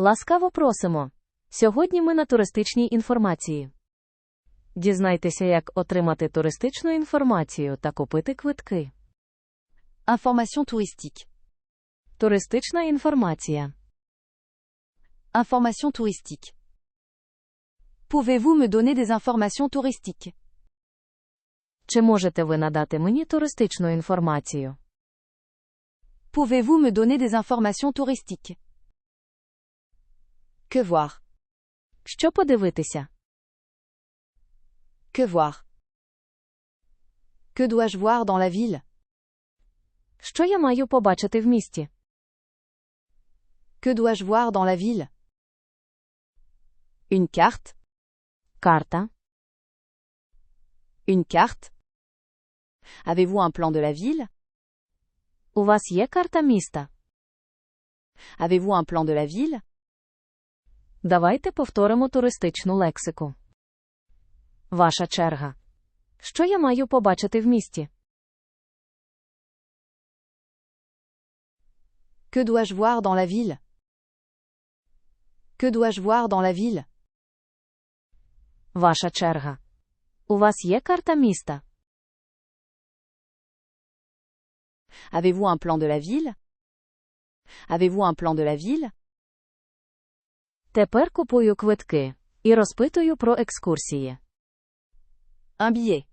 Ласкаво просимо. Сьогодні ми на туристичній інформації. Дізнайтеся, як отримати туристичну інформацію та купити квитки. Information touristique. Туристична інформація. Information touristique. Pouvez-vous me donner des informations touristiques Чи можете ви надати мені туристичну інформацію? Pouvez-vous me donner des informations touristiques Que voir Що подивитися? Que voir Que dois-je voir dans la ville Що я маю побачити в місті? Que dois-je voir dans la ville Une carte Карта. Une carte Avez-vous un plan de la ville У вас є карта міста? Avez-vous un plan de la ville Давайте повторимо туристичну лексику. Ваша черга. Що я маю побачити в місті? Que dois-je voir dans la ville Que dois-je voir dans la ville Ваша черга. У вас є карта міста? Avez-vous un plan de la ville Avez-vous un plan de la ville Тепер купую квитки і розпитую про екскурсії. Un billet.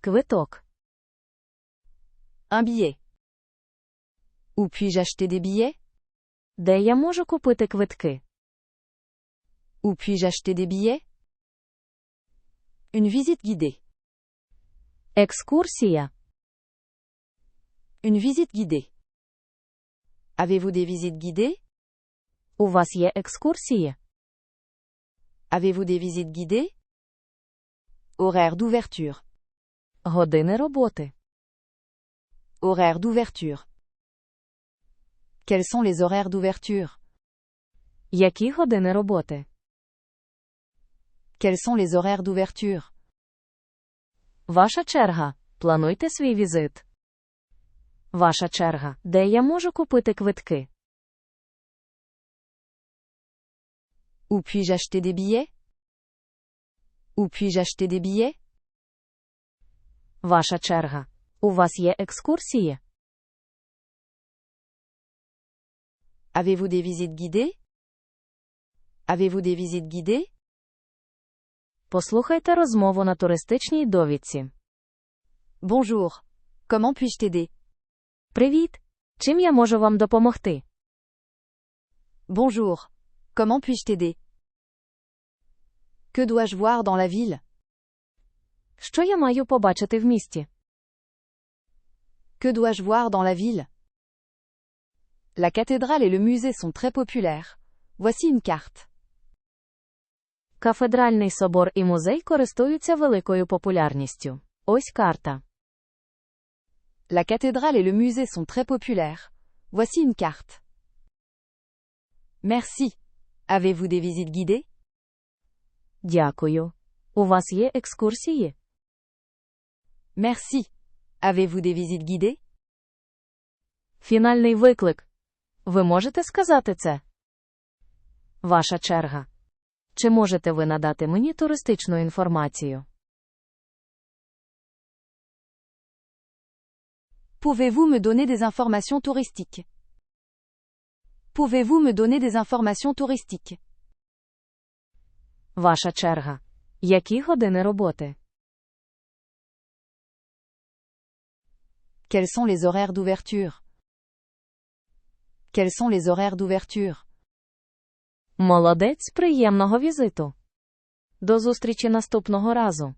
Квиток. Un billet. Où puis-je acheter des billets Де я можу купити квитки? Où puis-je acheter des billets Une visite guidée. Екскурсія. Une visite guidée. Avez-vous des visites guidées У вас є екскурсії? Avez-vous des visites guidées Horaire d'ouverture. Години роботи. Horaire d'ouverture. Quels sont les horaires d'ouverture Які години роботи? Quels sont les horaires d'ouverture Ваша черга. Плануйте свій візит. Ваша черга. Де я можу купити квитки? Où puis-je acheter des billets Où puis-je acheter des billets Ваша черга. У вас є екскурсії? Avez-vous des visites guidées Avez-vous des visites guidées Послухайте розмову на туристичній довідці. Bonjour. Comment puis-je t'aider Привіт! Чим я можу вам допомогти? Bonjour. Comment puis-je t'aider Que dois-je voir dans la ville Що я маю побачити в місті? Que dois-je voir dans la ville La cathédrale et le musée sont très populaires. Voici une carte. Кафедральний собор і музей користуються великою популярністю. Ось карта. La cathédrale et le musée sont très populaires. Voici une carte. Merci. Avez-vous des visites guidées Дякую. У вас є екскурсії? Merci. Avez-vous des visites guidées Фінальний виклик. Ви можете сказати це? Ваша черга. Чи можете ви надати мені туристичну інформацію? Pouvez-vous me donner des informations touristiques Pouvez-vous me donner des informations touristiques Ваша черга. Які години роботи? Quels sont les horaires d'ouverture Quels sont les horaires d'ouverture Молодець, приємного візиту. До зустрічі наступного разу.